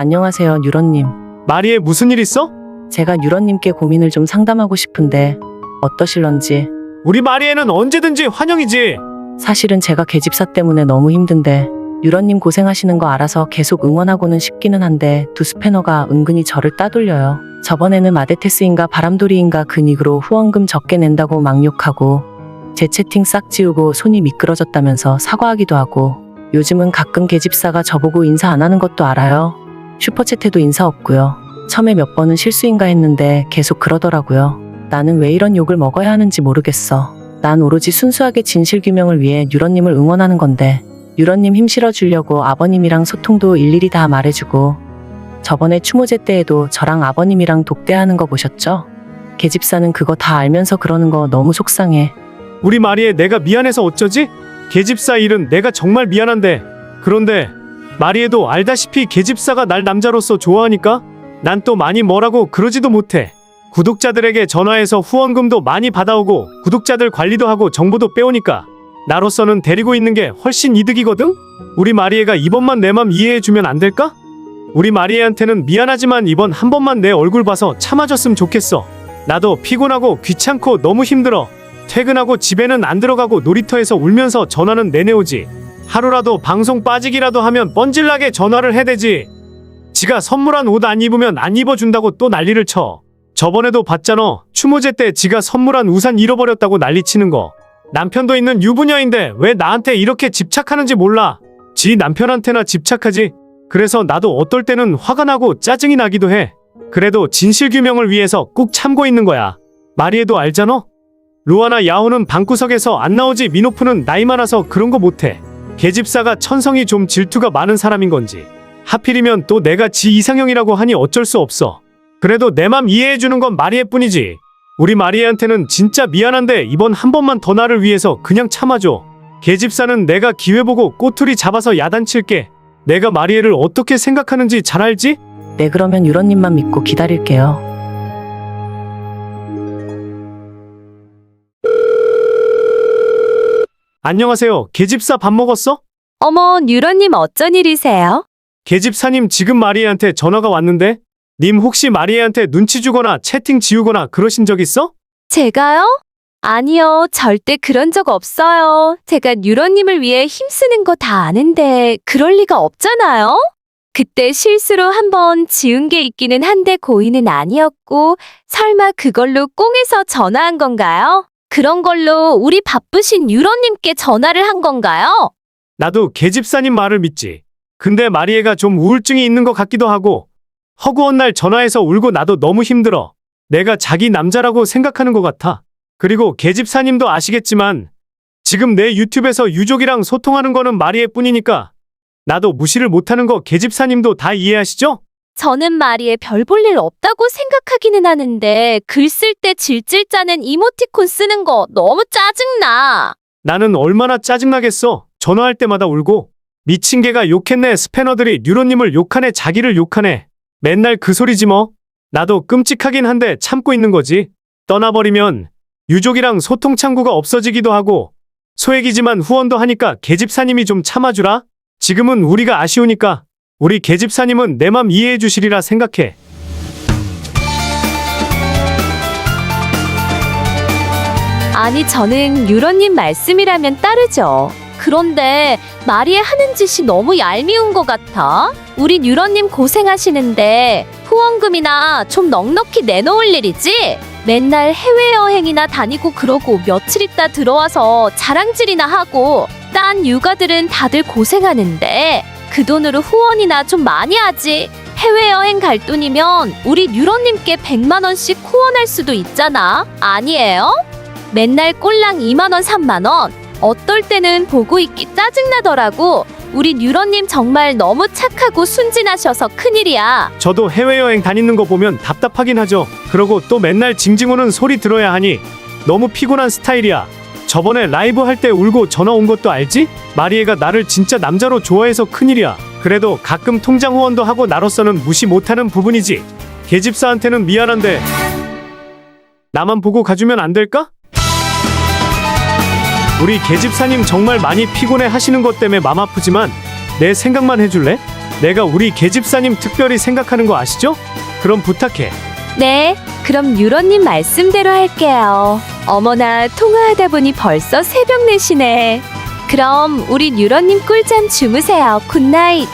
안녕하세요, 유런님. 마리에 무슨 일 있어? 제가 유런님께 고민을 좀 상담하고 싶은데 어떠실런지. 우리 마리에는 언제든지 환영이지. 사실은 제가 계집사 때문에 너무 힘든데 유런님 고생하시는 거 알아서 계속 응원하고는 싶기는 한데 두 스패너가 은근히 저를 따돌려요. 저번에는 마데테스인가 바람돌이인가 그 닉으로 후원금 적게 낸다고 막 욕하고 제 채팅 싹 지우고 손이 미끄러졌다면서 사과하기도 하고 요즘은 가끔 계집사가 저보고 인사 안 하는 것도 알아요. 슈퍼챗에도 인사 없고요. 처음에 몇 번은 실수인가 했는데 계속 그러더라고요. 나는 왜 이런 욕을 먹어야 하는지 모르겠어. 난 오로지 순수하게 진실 규명을 위해 유런님을 응원하는 건데 유런님 힘 실어 주려고 아버님이랑 소통도 일일이 다 말해주고 저번에 추모제 때에도 저랑 아버님이랑 독대하는 거 보셨죠? 계집사는 그거 다 알면서 그러는 거 너무 속상해. 우리 마리에 내가 미안해서 어쩌지? 계집사 일은 내가 정말 미안한데. 그런데 마리에도 알다시피 계집사가 날 남자로서 좋아하니까 난 또 많이 뭐라고 그러지도 못해. 구독자들에게 전화해서 후원금도 많이 받아오고 구독자들 관리도 하고 정보도 빼오니까 나로서는 데리고 있는 게 훨씬 이득이거든? 우리 마리에가 이번만 내 맘 이해해주면 안 될까? 우리 마리에한테는 미안하지만 이번 한 번만 내 얼굴 봐서 참아줬으면 좋겠어. 나도 피곤하고 귀찮고 너무 힘들어. 퇴근하고 집에는 안 들어가고 놀이터에서 울면서 전화는 내내 오지. 하루라도 방송 빠지기라도 하면 뻔질나게 전화를 해대지. 지가 선물한 옷 안 입으면 안 입어준다고 또 난리를 쳐. 저번에도 봤잖아. 추모제 때 지가 선물한 우산 잃어버렸다고 난리치는 거. 남편도 있는 유부녀인데 왜 나한테 이렇게 집착하는지 몰라. 지 남편한테나 집착하지. 그래서 나도 어떨 때는 화가 나고 짜증이 나기도 해. 그래도 진실 규명을 위해서 꾹 참고 있는 거야. 마리에도 알잖아? 루아나 야호는 방구석에서 안 나오지 미노프는 나이 많아서 그런 거 못해. 계집사가 천성이 좀 질투가 많은 사람인 건지. 하필이면 또 내가 지 이상형이라고 하니 어쩔 수 없어. 그래도 내 맘 이해해주는 건 마리에 뿐이지. 우리 마리에한테는 진짜 미안한데 이번 한 번만 더 나를 위해서 그냥 참아줘. 계집사는 내가 기회 보고 꼬투리 잡아서 야단칠게. 내가 마리에를 어떻게 생각하는지 잘 알지? 네, 그러면 유런님만 믿고 기다릴게요. 안녕하세요. 계집사 밥 먹었어? 어머, 유로님 어쩐 일이세요? 계집사님 지금 마리에한테 전화가 왔는데? 님 혹시 마리에한테 눈치 주거나 채팅 지우거나 그러신 적 있어? 제가요? 아니요, 절대 그런 적 없어요. 제가 유로님을 위해 힘쓰는 거 다 아는데 그럴 리가 없잖아요? 그때 실수로 한번 지운 게 있기는 한데 고의는 아니었고 설마 그걸로 꽁해서 전화한 건가요? 그런 걸로 우리 바쁘신 유로님께 전화를 한 건가요? 나도 계집사님 말을 믿지. 근데 마리에가 좀 우울증이 있는 것 같기도 하고 허구한 날 전화해서 울고 나도 너무 힘들어. 내가 자기 남자라고 생각하는 것 같아. 그리고 계집사님도 아시겠지만 지금 내 유튜브에서 유족이랑 소통하는 거는 마리에 뿐이니까 나도 무시를 못하는 거 계집사님도 다 이해하시죠? 저는 말이에 별 볼 일 없다고 생각하기는 하는데 글 쓸 때 질질 짜는 이모티콘 쓰는 거 너무 짜증나. 나는 얼마나 짜증나겠어. 전화할 때마다 울고. 미친 개가 욕했네. 스패너들이 뉴로님을 욕하네. 자기를 욕하네. 맨날 그 소리지 뭐. 나도 끔찍하긴 한데 참고 있는 거지. 떠나버리면 유족이랑 소통 창구가 없어지기도 하고 소액이지만 후원도 하니까 계집사님이 좀 참아주라. 지금은 우리가 아쉬우니까 우리 계집사님은 내 맘 이해해 주시리라 생각해. 아니 저는 유로님 말씀이라면 따르죠. 그런데 마리에 하는 짓이 너무 얄미운 것 같아. 우리 유로님 고생하시는데 후원금이나 좀 넉넉히 내놓을 일이지. 맨날 해외여행이나 다니고 그러고 며칠 있다 들어와서 자랑질이나 하고 딴 육아들은 다들 고생하는데 그 돈으로 후원이나 좀 많이 하지. 해외여행 갈 돈이면 우리 유로님께 100만 원씩 후원할 수도 있잖아. 아니에요? 맨날 꼴랑 2만 원, 3만 원. 어떨 때는 보고 있기 짜증나더라고. 우리 뉴런님 정말 너무 착하고 순진하셔서 큰일이야. 저도 해외여행 다니는 거 보면 답답하긴 하죠. 그러고 또 맨날 징징 오는 소리 들어야 하니 너무 피곤한 스타일이야. 저번에 라이브 할 때 울고 전화 온 것도 알지? 마리에가 나를 진짜 남자로 좋아해서 큰일이야. 그래도 가끔 통장 후원도 하고 나로서는 무시 못하는 부분이지. 계집사한테는 미안한데 나만 보고 가주면 안 될까? 우리 계집사님 정말 많이 피곤해 하시는 것 때문에 맘 아프지만 내 생각만 해줄래? 내가 우리 계집사님 특별히 생각하는 거 아시죠? 그럼 부탁해. 네, 그럼 유로님 말씀대로 할게요. 어머나, 통화하다 보니 벌써 새벽 4시네. 그럼 우리 유로님 꿀잠 주무세요. 굿나잇.